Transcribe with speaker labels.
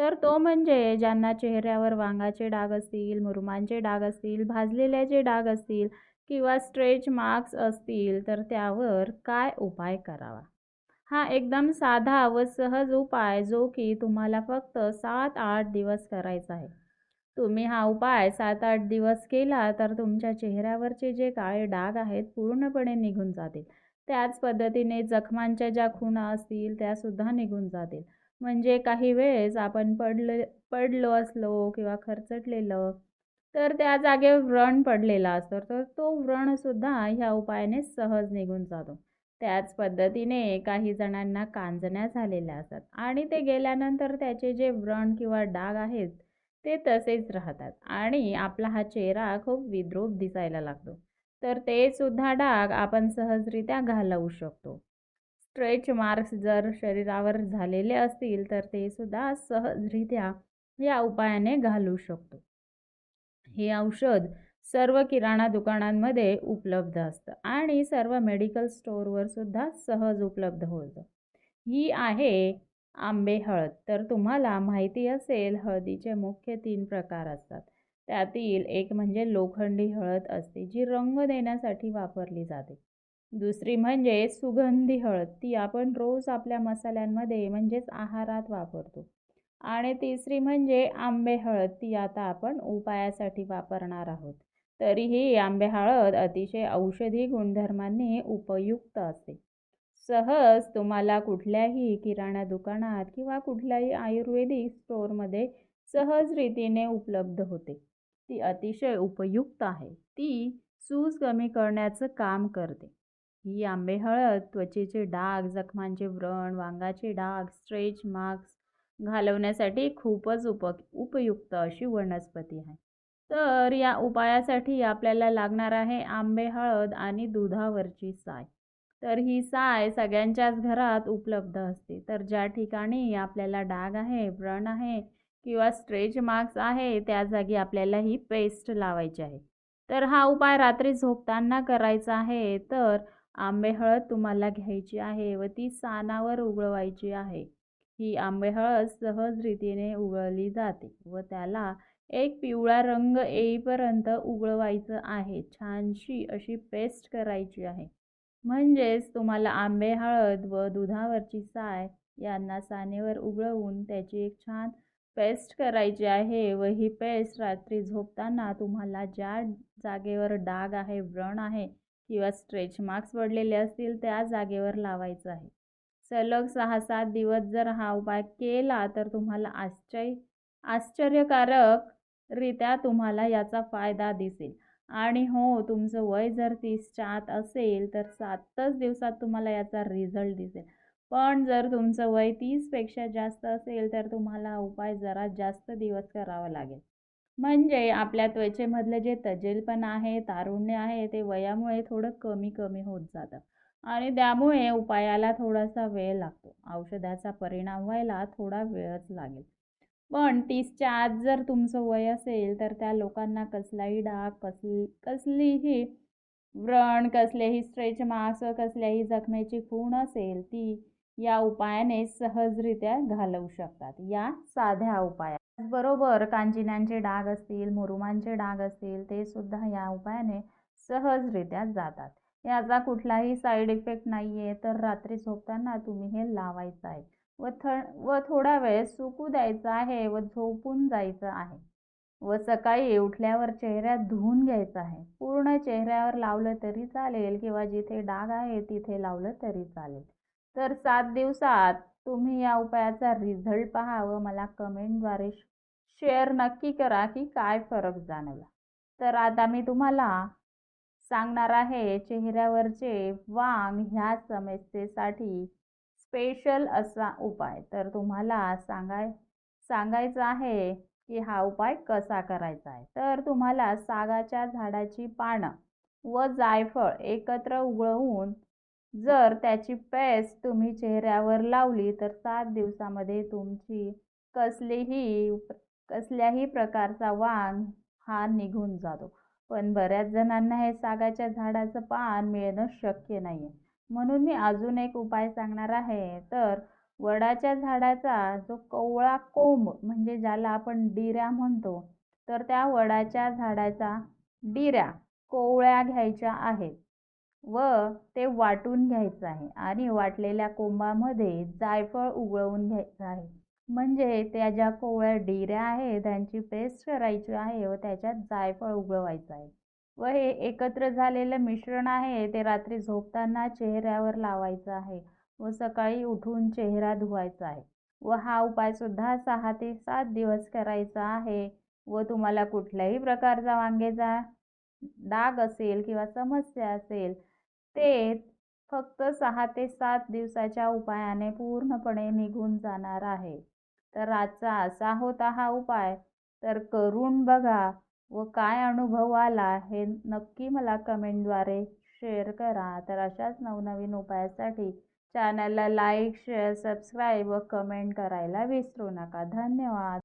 Speaker 1: तर तो म्हणजे ज्यांना चेहऱ्यावर वांगाचे डाग असतील मुरुमांचे डाग असतील भाजलेल्याचे डाग असतील किंवा स्ट्रेच मार्क्स असतील तर त्यावर काय उपाय करावा? हा एकदम साधा व सहज उपाय जो की तुम्हाला फक्त सात आठ दिवस करायचा आहे. तुम्ही हा उपाय सात आठ दिवस केला तर तुमच्या चेहऱ्यावरचे जे काळे डाग आहेत पूर्णपणे निघून जातील. त्याच पद्धतीने जखमांच्या ज्या खुणा असतील त्यासुद्धा निघून जातील. म्हणजे काही वेळेस आपण पडलं पडलो असलो किंवा खरचटलेलं तर त्या जागेवर व्रण पडलेला असतो. तर तो व्रणसुद्धा ह्या उपायाने सहज निघून जातो. त्याच पद्धतीने काही जणांना कांजण्या झालेल्या असतात आणि ते गेल्यानंतर त्याचे जे व्रण किंवा डाग आहेत ते तसेच राहतात आणि आपला हा चेहरा खूप विद्रूप दिसायला लागतो. तर ते सुद्धा डाग आपण सहजरित्या घालवू शकतो. स्ट्रेच मार्क्स जर शरीरावर झालेले असतील तर ते सुद्धा सहजरित्या या उपायाने घालू शकतो. हे औषध सर्व किराणा दुकानांमध्ये उपलब्ध असतं आणि सर्व मेडिकल स्टोअरवर सुद्धा सहज उपलब्ध होतं. ही आहे आंबे हळद. तर तुम्हाला माहिती असेल हळदीचे मुख्य तीन प्रकार असतात. त्यातील एक म्हणजे लोखंडी हळद असते जी रंग देण्यासाठी वापरली जाते. दुसरी म्हणजे सुगंधी हळद. ती आपण रोज आपल्या मसाल्यांमध्ये म्हणजेच आहारात वापरतो. आणि तिसरी म्हणजे आंबे हळद. ती आता आपण उपायासाठी वापरणार आहोत. तरीही आंबे हळद अतिशय औषधी गुणधर्मांनी उपयुक्त असते. सहज तुम्हाला कुठल्याही किराणा दुकानात किंवा कुठल्याही आयुर्वेदिक स्टोअरमध्ये सहज रीतीने उपलब्ध होते. ती अतिशय उपयुक्त आहे. ती सूज कमी करण्याचं काम करते. ही आंबे हळद त्वचेचे डाग जखमांचे व्रण वांगाचे डाग स्ट्रेच मार्क्स घालवण्यासाठी खूपच उप उपयुक्त अशी वनस्पती आहे. तर या उपायासाठी आपल्याला लागणार आहे आंबे हळद आणि दुधावरची साय. तर ही साय सगळ्यांच्याच घरात उपलब्ध असते. तर ज्या ठिकाणी आपल्याला डाग आहे व्रण आहे किंवा स्ट्रेच मार्क्स आहे त्या जागी आपल्याला ही पेस्ट लावायची आहे. तर हा उपाय रात्री झोपताना करायचा आहे तर आंबे हळद तुम्हाला घ्यायची आहे व ती सानावर उगळवायची आहे. ही आंबे हळद सहज रीतीने उगळली जाते व त्याला एक पिवळा रंग येईपर्यंत उगळवायचं आहे. छानशी अशी पेस्ट करायची आहे. म्हणजेच तुम्हाला आंबे हळद व दुधावरची साय यांना सानेवर उगळवून त्याची एक छान पेस्ट करायची आहे व ही पेस्ट रात्री झोपताना तुम्हाला ज्या जागेवर डाग आहे व्रण आहे किंवा स्ट्रेच मार्क्स पडलेले असतील त्या जागेवर लावायचं आहे. सलग सहा सात दिवस जर हा उपाय केला तर तुम्हाला आश्चर्य आश्चर्यकारकरित्या तुम्हाला याचा फायदा दिसेल. आणि हो तुमचं वय जर तीसच्या आत असेल तर सातच दिवसात तुम्हाला याचा रिझल्ट दिसेल. पण जर तुमचं वय तीसपेक्षा जास्त असेल तर तुम्हाला उपाय जरा जास्त दिवस करावा लागेल. म्हणजे आपल्या त्वचेमधलं जे तजेलपण आहे तारुण्य आहे ते वयामुळे थोडं कमी कमी होत जातं. आणि त्यामुळे उपायाला थोडासा वेळ लागतो. औषधाचा परिणाम व्हायला थोडा वेळच लागेल. पण तीसच्या आत जर तुमचं वय असेल तर त्या लोकांना कसलाही डाग कसली कसलीही व्रण कसलेही स्ट्रेच मार्क्स कसल्याही जखमेची खूण असेल ती या उपायाने सहजरित्या घालवू शकतात. या साध्या उपाया त्याचबरोबर कांजिण्यांचे डाग असतील मुरुमांचे डाग असतील ते सुद्धा या उपायाने सहजरित्या जातात. याचा कुठलाही साईड इफेक्ट नाही आहे तर रात्री झोपताना तुम्ही हे लावायचं आहे. व थ व थोडा वेळ सुकू द्यायचा आहे व झोपून जायचं आहे. व सकाळी उठल्यावर चेहऱ्यात धुवून घ्यायचं आहे. पूर्ण चेहऱ्यावर लावलं तरी चालेल किंवा जिथे डाग आहे तिथे लावलं तरी चालेल. तर सात दिवसात तुम्ही या उपायाचा रिझल्ट पहा व मला कमेंटद्वारे शेअर नक्की करा की काय फरक जाणवला. तर आता मी तुम्हाला सांगणार आहे चेहऱ्यावरचे वांग ह्या समस्येसाठी स्पेशल असा उपाय. तर तुम्हाला सांगाय सांगायचं आहे की हा उपाय कसा करायचा आहे. तर तुम्हाला सागाच्या झाडाची पानं व जायफळ एकत्र उगळवून जर त्याची पेस्ट तुम्ही चेहऱ्यावर लावली तर सात दिवसामध्ये तुमची कसलीही कसल्याही प्रकारचा वांग हा निघून जातो. पण बऱ्याच जणांना हे सागाच्या झाडाचं पान मिळणं शक्य नाही आहे म्हणून मी अजून एक उपाय सांगणार आहे तर वडाच्या झाडाचा जो कवळा कोंब म्हणजे ज्याला आपण डिऱ्या म्हणतो तर त्या वडाच्या झाडाचा डिऱ्या कोवळ्या घ्यायच्या आहेत. व ते वाटून घ्यायचं आहे आणि वाटलेल्या कोंबामध्ये जायफळ उगळवून घ्यायचं आहे. म्हणजे त्या ज्या कोवळ्या डिऱ्या आहे त्यांची पेस्ट करायची आहे व त्याच्यात जायफळ उगळवायचं आहे. व हे एकत्र झालेलं मिश्रण आहे ते रात्री झोपताना चेहऱ्यावर लावायचं आहे व सकाळी उठून चेहरा धुवायचा आहे. व हा उपायसुद्धा सहा ते सात दिवस करायचा आहे व तुम्हाला कुठल्याही प्रकारचा वांगेचा डाग असेल किंवा समस्या असेल ते फक्त सहा ते सात दिवसाच्या उपायाने पूर्णपणे निघून जाणार आहे. तर आजचा असा होता हा उपाय. तर करून बघा व काय अनुभव आला हे नक्की मला कमेंटद्वारे शेअर करा. तर अशाच नवनवीन उपायासाठी चॅनलला लाईक शेअर सबस्क्राईब व कमेंट करायला विसरू नका. धन्यवाद.